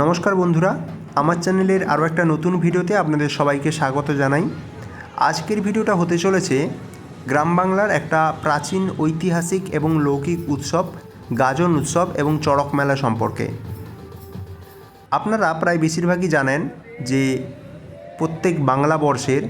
নমস্কার বন্ধুরা, আমার চ্যানেলের আরও একটা নতুন ভিডিওতে আপনাদের সবাইকে স্বাগত জানাই। আজকের ভিডিওটা হতে চলেছে গ্রাম বাংলার একটা প্রাচীন ঐতিহাসিক এবং লৌকিক উৎসব, গাজন উৎসব এবং চড়ক মেলা সম্পর্কে। আপনারা প্রায় বেশিরভাগই জানেন যে প্রত্যেক বাংলা বর্ষের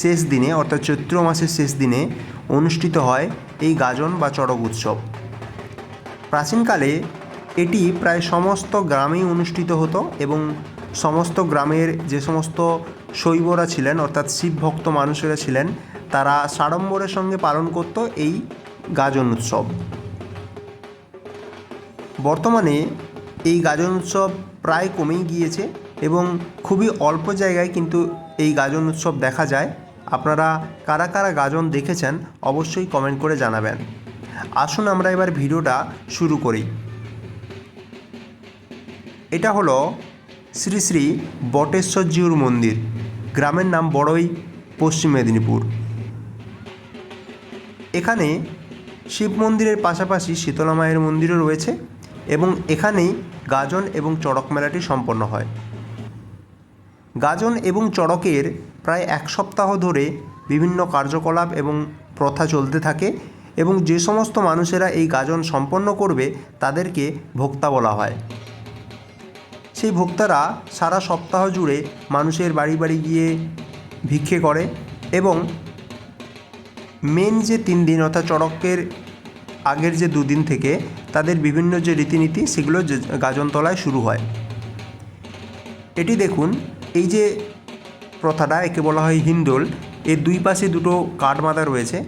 শেষ দিনে, অর্থাৎ চৈত্র মাসের শেষ দিনে অনুষ্ঠিত হয় এই গাজন বা চড়ক উৎসব। প্রাচীনকালে এটি প্রায় সমস্ত গ্রামেই অনুষ্ঠিত হতো এবং সমস্ত গ্রামের যে সমস্ত শৈবরা ছিলেন, অর্থাৎ শিব ভক্ত মানুষেরা ছিলেন, তারা সাড়ম্বরের সঙ্গে পালন করত এই গাজন উৎসব। বর্তমানে এই গাজন উৎসব প্রায় কমেই গিয়েছে এবং খুবই অল্প জায়গায় কিন্তু এই গাজন উৎসব দেখা যায়। আপনারা কারা কারা গাজন দেখেছেন অবশ্যই কমেন্ট করে জানাবেন। আসুন আমরা এবার ভিডিওটা শুরু করি। এটা হলো শ্রী শ্রী বটেশ্বরজিউর মন্দির। গ্রামের নাম বড়ই পশ্চিম মেদিনীপুর। এখানে শিব মন্দিরের পাশাপাশি শীতলা মায়ের মন্দিরও রয়েছে এবং এখানেই গাজন এবং চড়ক মেলাটি সম্পন্ন হয়। গাজন এবং চড়কের প্রায় এক সপ্তাহ ধরে বিভিন্ন কার্যকলাপ এবং প্রথা চলতে থাকে এবং যে সমস্ত মানুষেরা এই গাজন সম্পন্ন করবে তাদেরকে ভোক্তা বলা হয়। সেই ভোক্তারা সারা সপ্তাহ জুড়ে মানুষের বাড়ি বাড়ি গিয়ে ভিক্ষে করে এবং মেন যে তিন দিন অর্থাৎ চড়কের আগের যে দুদিন থেকে তাদের বিভিন্ন যে রীতিনীতি সেগুলো গাজনতলায় শুরু হয়। এটি দেখুন, এই যে প্রথাটা একে বলা হয় হিন্দোল, এর দুই পাশে দুটো কাঠ বাঁধা রয়েছে।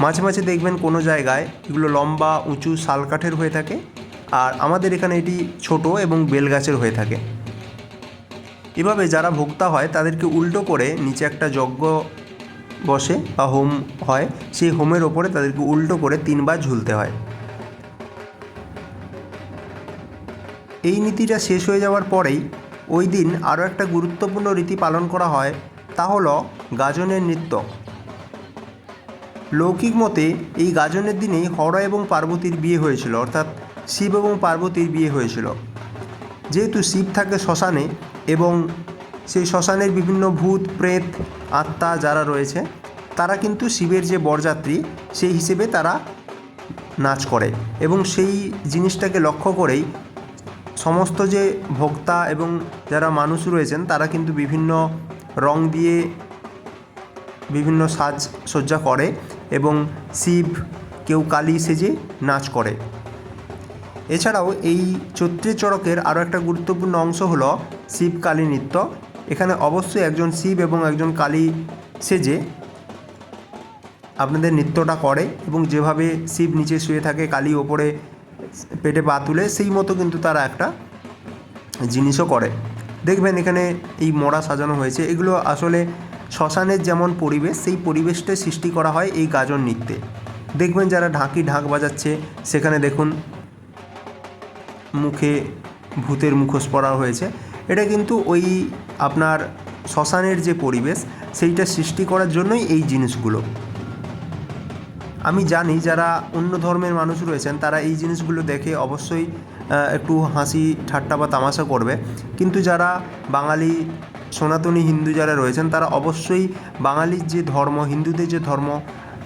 মাঝে মাঝে দেখবেন কোনো জায়গায় এগুলো লম্বা, উঁচু শাল কাঠের হয়ে থাকে। আর আমাদের এখানে এটি ছোট এবং বেলগাছের হয়ে থাকে। এভাবে যারা ভোক্তা হয়, তাদেরকে উল্টো করে নিচে একটা যজ্ঞ বসে বা হোম হয়, সেই হোমের ওপরে তাদেরকে উল্টো করে তিনবার ঝুলতে হয়। এই নীতিটা শেষ হয়ে যাওয়ার পরেই ওই দিন আরও একটা গুরুত্বপূর্ণ রীতি পালন করা হয়, তা হলো গাজনের নৃত্য। লৌকিক মতে এই গাজনের দিনেই হর এবং পার্বতীর বিয়ে হয়েছিল, অর্থাৎ শিব এবং পার্বতীর বিয়ে হয়েছিল। যেহেতু শিব থাকে শ্মশানে এবং সেই শ্মশানের বিভিন্ন ভূত, প্রেত, আত্মা যারা রয়েছে, তারা কিন্তু শিবের যে বরযাত্রী, সেই হিসেবে তারা নাচ করে এবং সেই জিনিসটাকে লক্ষ্য করেই সমস্ত যে ভোক্তা এবং যারা মানুষ রয়েছেন, তারা কিন্তু বিভিন্ন রং দিয়ে বিভিন্ন সাজ সজ্জা করে এবং শিব কেউ কালী সেজে নাচ করে। এছাড়াও এই চৈত্রী চড়কের আরও একটা গুরুত্বপূর্ণ অংশ হলো শিব কালী নৃত্য। এখানে অবশ্যই একজন শিব এবং একজন কালী সেজে আপনাদের নৃত্যটা করে এবং যেভাবে শিব নিচে শুয়ে থাকে, কালী ওপরে পেটে পা তুলে, সেই মতো কিন্তু তারা একটা জিনিসও করে। দেখবেন এখানে এই মোড়া সাজানো হয়েছে। এগুলো আসলে শ্মশানের যেমন পরিবেশ, সেই পরিবেশটা সৃষ্টি করা হয় এই গাজন নৃত্যে। দেখবেন যারা ঢাকি ঢাক বাজাচ্ছে, সেখানে দেখুন মুখে ভূতের মুখোশ পরা হয়েছে। এটা কিন্তু ওই আপনার শ্মশানের যে পরিবেশ, সেইটা সৃষ্টি করার জন্যই এই জিনিসগুলো। আমি জানি যারা অন্য ধর্মের মানুষ রয়েছেন, তারা এই জিনিসগুলো দেখে অবশ্যই একটু হাসি, ঠাট্টা বা তামাশা করবে। কিন্তু যারা বাঙালি, সনাতনী হিন্দু যারা রয়েছেন, তারা অবশ্যই বাঙালির যে ধর্ম, হিন্দুদের যে ধর্ম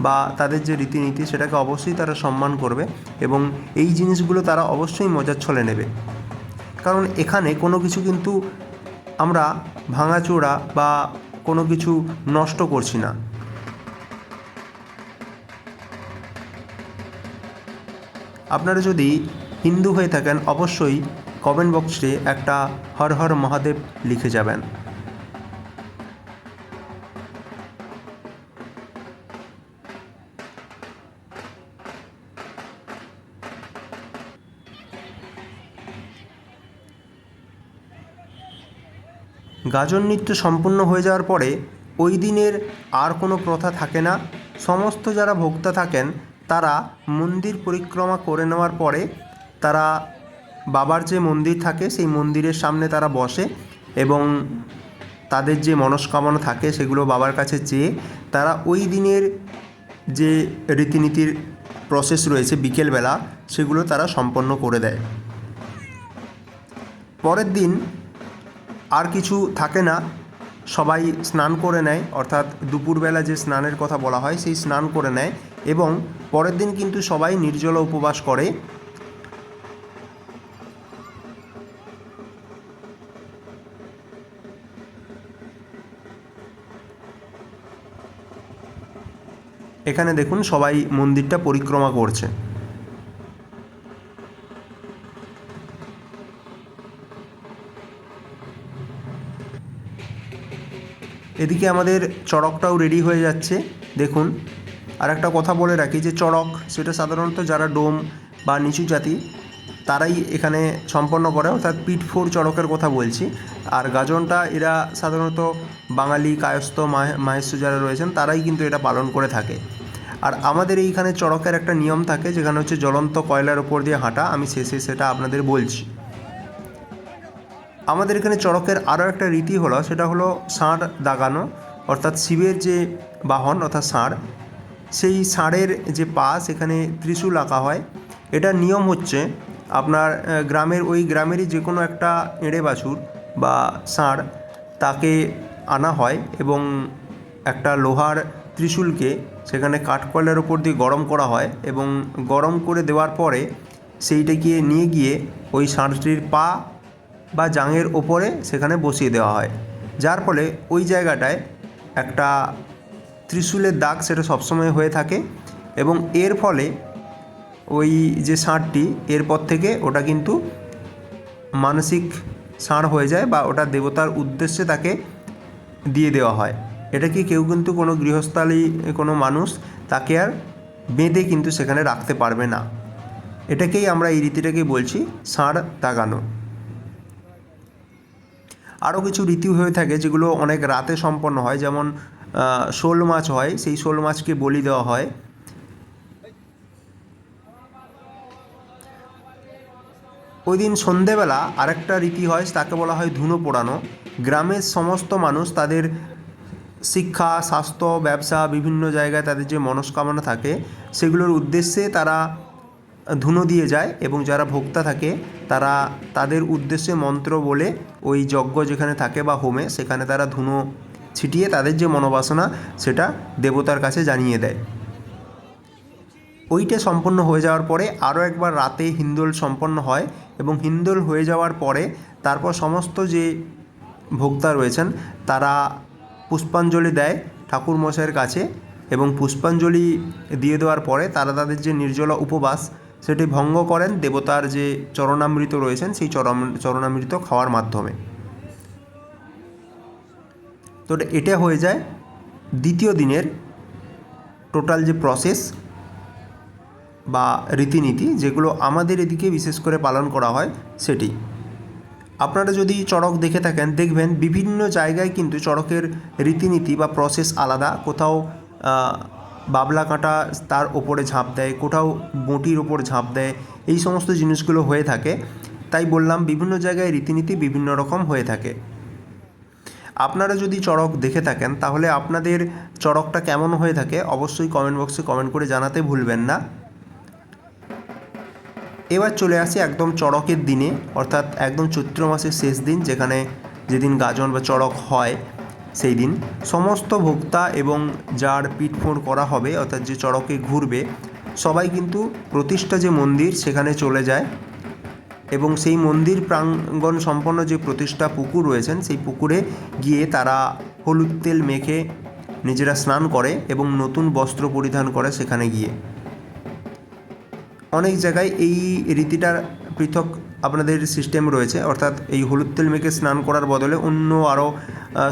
বা তাদের যে রীতিনীতি সেটাকে অবশ্যই তারা সম্মান করবে এবং এই জিনিসগুলো তারা অবশ্যই মজার ছলে নেবে। কারণ এখানে কোনো কিছু কিন্তু আমরা ভাঙাচোরা বা কোনো কিছু নষ্ট করছি না। আপনারা যদি হিন্দু হয়ে থাকেন, অবশ্যই কমেন্ট বক্সে একটা হর হর মহাদেব লিখে যাবেন। গাজন নৃত্য সম্পূর্ণ হয়ে যাওয়ার পরে ওই দিনের আর কোনো প্রথা থাকে না। সমস্ত যারা ভোক্তা থাকেন, তারা মন্দির পরিক্রমা করে নেওয়ার পরে তারা বাবার যে মন্দির থাকে, সেই মন্দিরের সামনে তারা বসে এবং তাদের যে মনস্কামনা থাকে, সেগুলো বাবার কাছে চেয়ে তারা ওই দিনের যে রীতিনীতির প্রসেস রয়েছে বিকেলবেলা, সেগুলো তারা সম্পন্ন করে দেয়। পরের দিন আর কিছু থাকে না। সবাই স্নান করে নেয়, অর্থাৎ দুপুরবেলা যে স্নানের কথা বলা হয়, সেই স্নান করে নেয় এবং পরের দিন কিন্তু সবাই নির্জল উপবাস করে। এখানে দেখুন সবাই মন্দিরটা পরিক্রমা করছে। এদিকে আমাদের চড়কটাও রেডি হয়ে যাচ্ছে, দেখুন। আর একটা কথা বলে রাখি যে চড়ক, সেটা সাধারণত যারা ডোম বা নিচু জাতি, তারাই এখানে সম্পন্ন করে, অর্থাৎ পিঠ ফোর চড়কের কথা বলছি। আর গাজনটা, এরা সাধারণত বাঙালি, কায়স্থ, মাহে- মাহেশ্য যারা রয়েছেন, তারাই কিন্তু এটা পালন করে থাকে। আর আমাদের এইখানে চড়কের একটা নিয়ম থাকে, যেখানে হচ্ছে জ্বলন্ত কয়লার ওপর দিয়ে হাঁটা, আমি শেষে সেটা আপনাদের বলছি। আমাদের এখানে চড়কের আরও একটা রীতি হলো, সেটা হলো ষাঁড় দাগানো, অর্থাৎ শিবের যে বাহন, অর্থাৎ ষাঁড়, সেই ষাঁড়ের যে পা, সেখানে ত্রিশূল আঁকা হয়। এটার নিয়ম হচ্ছে আপনার গ্রামের, ওই গ্রামেরই যে কোনো একটা এঁড়ে বাছুর বা ষাঁড় তাকে আনা হয় এবং একটা লোহার ত্রিশূলকে সেখানে কাঠকয়লার ওপর দিয়ে গরম করা হয় এবং গরম করে দেওয়ার পরে সেইটাকে নিয়ে গিয়ে ওই ষাঁড়টির পা বা জাঙের ওপরে সেখানে বসিয়ে দেওয়া হয়। যার ফলে ওই জায়গাটায় একটা ত্রিশূলের দাগ সেটা সবসময় হয়ে থাকে এবং এর ফলে ওই যে ষাঁড়টি এরপর থেকে ওটা কিন্তু মানসিক ষাঁড় হয়ে যায় বা ওটা দেবতার উদ্দেশ্যে তাকে দিয়ে দেওয়া হয়। এটা কি কেউ কিন্তু কোনো গৃহস্থালী, কোনো মানুষ তাকে আর বেঁধে কিন্তু সেখানে রাখতে পারবে না। এটাকেই আমরা এই রীতিটাকেই বলছি ষাঁড় দাগানো। আরও কিছু রীতি হয়ে থাকে যেগুলো অনেক রাতে সম্পন্ন হয়, যেমন শোল মাছ হয়, সেই শোল মাছকে বলি দেওয়া হয়। ওই দিন সন্ধেবেলা আরেকটা রীতি হয়, তাকে বলা হয় ধুনো পোড়ানো। গ্রামের সমস্ত মানুষ তাদের শিক্ষা, স্বাস্থ্য, ব্যবসা, বিভিন্ন জায়গায় তাদের যে মনস্কামনা থাকে, সেগুলোর উদ্দেশ্যে তারা ধুনো দিয়ে যায় এবং যারা ভোক্তা থাকে, তারা তাদের উদ্দেশ্যে মন্ত্র বলে ওই যজ্ঞ যেখানে থাকে বা হোমে, সেখানে তারা ধুনো ছিটিয়ে তাদের যে মনোবাসনা, সেটা দেবতার কাছে জানিয়ে দেয়। ওইটা সম্পন্ন হয়ে যাওয়ার পরে আরও একবার রাতে হিন্দোল সম্পন্ন হয় এবং হিন্দোল হয়ে যাওয়ার পরে তারপর সমস্ত যে ভোক্তা রয়েছেন, তারা পুষ্পাঞ্জলি দেয় ঠাকুর মশাইয়ের কাছে এবং পুষ্পাঞ্জলি দিয়ে দেওয়ার পরে তারা তাদের যে নির্জলা উপবাস সেটি ভঙ্গ করেন দেবতার যে চরণামৃত রয়েছেন, সেই চরম চরণামৃত খাওয়ার মাধ্যমে। তো এটা হয়ে যায় দ্বিতীয় দিনের টোটাল যে প্রসেস বা রীতিনীতি, যেগুলো আমাদের এদিকে বিশেষ করে পালন করা হয় সেটি। আপনারা যদি চড়ক দেখে থাকেন, দেখবেন বিভিন্ন জায়গায় কিন্তু চড়কের রীতিনীতি বা প্রসেস আলাদা। কোথাও বাবলা কাঁটা তার ওপরে ঝাঁপ দেয়, কোথাও বঁটির ওপর ঝাঁপ দেয়, এই সমস্ত জিনিসগুলো হয়ে থাকে। তাই বললাম, বিভিন্ন জায়গায় রীতিনীতি বিভিন্ন রকম হয়ে থাকে। আপনারা যদি চড়ক দেখে থাকেন, তাহলে আপনাদের চড়কটা কেমন হয়ে থাকে অবশ্যই কমেন্ট বক্সে কমেন্ট করে জানাতে ভুলবেন না। এবার চলে আসি একদম চড়কের দিনে, অর্থাৎ একদম চৈত্র মাসের শেষ দিন, যেখানে যেদিন গাজন বা চড়ক হয় সেই দিন সমস্ত ভোক্তা এবং যার পিঠফোড় করা হবে, অর্থাৎ যে চড়কে ঘুরবে, সবাই কিন্তু প্রতিষ্ঠা যে মন্দির সেখানে চলে যায় এবং সেই মন্দির প্রাঙ্গণ সম্পন্ন যে প্রতিষ্ঠা পুকুর রয়েছেন, সেই পুকুরে গিয়ে তারা হলুদ তেল মেখে নিজেরা স্নান করে এবং নতুন বস্ত্র পরিধান করে সেখানে গিয়ে। অনেক জায়গায় এই রীতিটার পৃথক আপনাদের সিস্টেম রয়েছে, অর্থাৎ এই হলুদ তেল মেখে স্নান করার বদলে অন্য আরও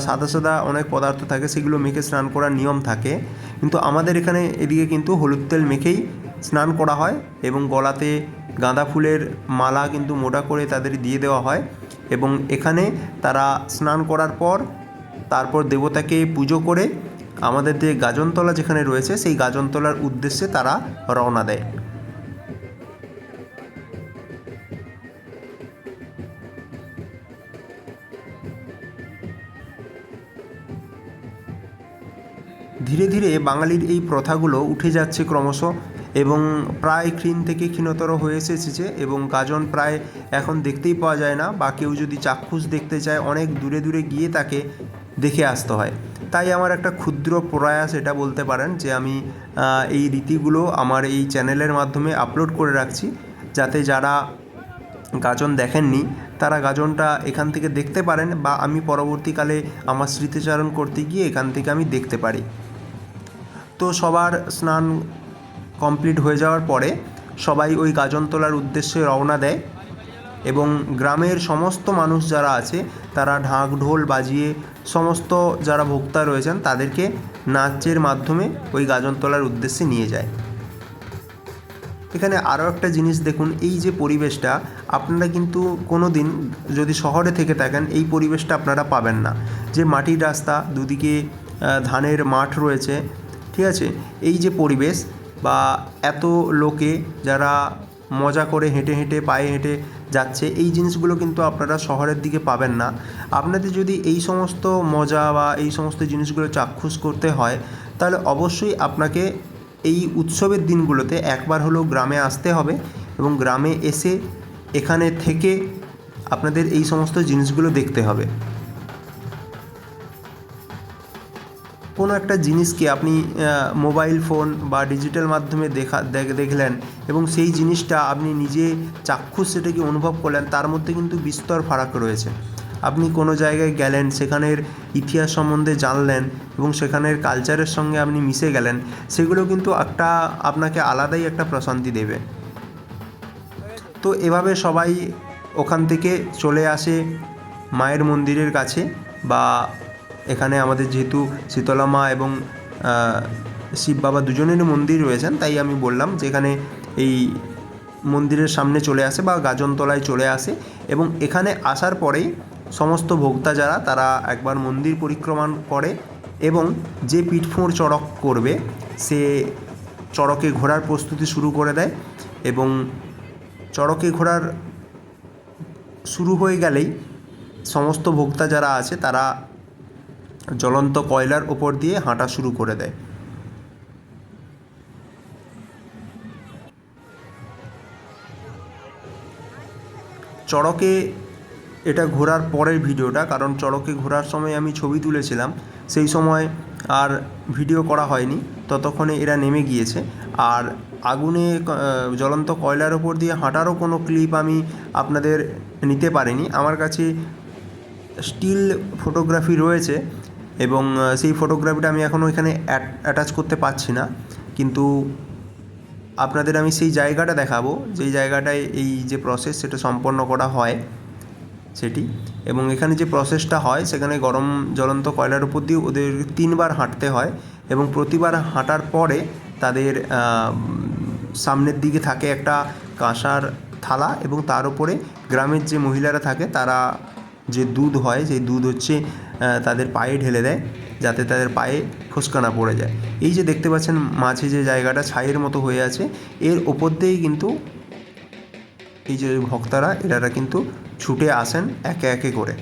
সাদা সাদা অনেক পদার্থ থাকে, সেগুলো মেখে স্নান করার নিয়ম থাকে। কিন্তু আমাদের এখানে এদিকে কিন্তু হলুদ তেল মেখেই স্নান করা হয় এবং গলাতে গাঁদা ফুলের মালা কিন্তু মোটা করে তাদের দিয়ে দেওয়া হয় এবং এখানে তারা স্নান করার পর তারপর দেবতাকে পুজো করে আমাদের যে গাজনতলা যেখানে রয়েছে, সেই গাজনতলার উদ্দেশ্যে তারা রওনা দেয়। ধীরে ধীরে বাঙালির এই প্রথাগুলো উঠে যাচ্ছে ক্রমশ এবং প্রায় ক্ষীণ থেকে ক্ষীণতর হয়ে এসেছে এবং গাজন প্রায় এখন দেখতেই পাওয়া যায় না বা কেউ যদি চাক্ষুষ দেখতে চায়, অনেক দূরে দূরে গিয়ে তাকে দেখে আসতে হয়। তাই আমার একটা ক্ষুদ্র প্রয়াস এটা বলতে পারেন যে আমি এই রীতিগুলো আমার এই চ্যানেলের মাধ্যমে আপলোড করে রাখছি যাতে যারা গাজন দেখেননি, তারা গাজনটা এখান থেকে দেখতে পারেন বা আমি পরবর্তীকালে আমার স্মৃতিচারণ করতে গিয়ে এখান থেকে আমি দেখতে পারি। তো সবার স্নান কমপ্লিট হয়ে যাওয়ার পরে সবাই ওই গাজন তোলার উদ্দেশ্যে রওনা দেয় এবং গ্রামের সমস্ত মানুষ যারা আছে, তারা ঢাক ঢোল বাজিয়ে সমস্ত যারা ভোক্তা রয়েছেন, তাদেরকে নাচের মাধ্যমে ওই গাজন তোলার উদ্দেশ্যে নিয়ে যায়। এখানে আরও একটা জিনিস দেখুন, এই যে পরিবেশটা, আপনারা কিন্তু কোনো দিন যদি শহরে থেকে থাকেন, এই পরিবেশটা আপনারা পাবেন না। যে মাটির রাস্তা, দুদিকে ধানের মাঠ রয়েছে ঠিক আছে? এই যে পরিবেশ বা এত লোকে যারা মজা করে হেঁটে হেঁটে পায়ে হেঁটে যাচ্ছে, এই জিনিসগুলো কিন্তু আপনারা শহরের দিকে পাবেন না। আপনাদের যদি এই সমস্ত মজা বা এই সমস্ত জিনিসগুলো চাক্ষুষ করতে হয়, তাহলে অবশ্যই আপনাকে এই উৎসবের দিনগুলোতে একবার হলেও গ্রামে আসতে হবে এবং গ্রামে এসে এখানে থেকে আপনাদের এই সমস্ত জিনিসগুলো দেখতে হবে। কোনো একটা জিনিসকে আপনি মোবাইল ফোন বা ডিজিটাল মাধ্যমে দেখা, দেখ- দেখলেন এবং সেই জিনিসটা আপনি নিজে চাক্ষুষ সেটাকে অনুভব করলেন, তার মধ্যে কিন্তু বিস্তর ফারাক রয়েছে। আপনি কোনো জায়গায় গেলেন, সেখানের ইতিহাস সম্বন্ধে জানলেন এবং সেখানের কালচারের সঙ্গে আপনি মিশে গেলেন, সেগুলো কিন্তু একটা আপনাকে আলাদাই একটা প্রশান্তি দেবে। তো এভাবে সবাই ওখান থেকে চলে আসে মায়ের মন্দিরের কাছে বা এখানে আমাদের যেহেতু শীতলা মা এবং শিব বাবা দুজনেরই মন্দির রয়েছেন, তাই আমি বললাম যে এখানে এই মন্দিরের সামনে চলে আসে বা গাজনতলায় চলে আসে এবং এখানে আসার পরেই সমস্ত ভোক্তা যারা, তারা একবার মন্দির পরিক্রমা করে এবং যে পিঠফোঁড় চড়ক করবে, সে চড়কে ঘোরার প্রস্তুতি শুরু করে দেয় এবং চড়কে ঘোরার শুরু হয়ে গেলেই সমস্ত ভোক্তা যারা আছে, তারা জ্বলন্ত কয়লার ওপর দিয়ে হাঁটা শুরু করে দেয়। চড়কে এটা ঘোরার পরের ভিডিওটা, কারণ চড়কে ঘোরার সময় আমি ছবি তুলেছিলাম। সেই সময় আর ভিডিও করা হয়নি, ততক্ষণে এরা নেমে গিয়েছে। আর আগুনে জ্বলন্ত কয়লার ওপর দিয়ে হাঁটারও কোনো ক্লিপ আমি আপনাদের নিতে পারিনি। আমার কাছে স্টিল ফটোগ্রাফি রয়েছে এবং সেই ফটোগ্রাফিটা আমি এখনও এখানে অ্যাটাচ করতে পারছি না। কিন্তু আপনাদের আমি সেই জায়গাটা দেখাবো। যেই জায়গাটায় এই যে প্রসেস সেটা সম্পন্ন করা হয় সেটি। এবং এখানে যে প্রসেসটা হয়, সেখানে গরম জ্বলন্ত কয়লার উপর দিয়ে ওদের তিনবার হাঁটতে হয় এবং প্রতিবার হাঁটার পরে তাদের সামনের দিকে থাকে একটা কাঁসার থালা এবং তার উপরে গ্রামের যে মহিলারা থাকে, তারা যে দুধ হয়, সেই দুধ হচ্ছে তাদের পায়ে ঢেলে দেয় যাতে তাদের পায়ে ফুসকানা পড়ে যায়। এই যে দেখতে পাচ্ছেন মাঝে যে জায়গাটা ছাইয়ের মতো হয়ে আছে, এর ওপর দিয়েই কিন্তু এই যে ভক্তারা, এনারা কিন্তু ছুটে আসেন একে একে করে।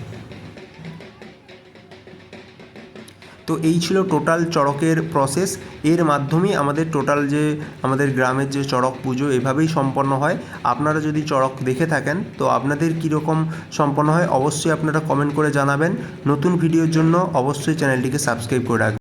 তো এই ছিল টোটাল চড়কের প্রসেস এর মাধ্যমে আমাদের টোটাল যে, আমাদের গ্রামের যে চড়ক পুজো এভাবেই সম্পন্ন হয়। আপনারা যদি চড়ক দেখে থাকেন, তো আপনাদের কীরকম সম্পন্ন হয় অবশ্যই আপনারা কমেন্ট করে জানাবেন। নতুন ভিডিওর জন্য অবশ্যই চ্যানেলটিকে সাবস্ক্রাইব করে রাখবেন।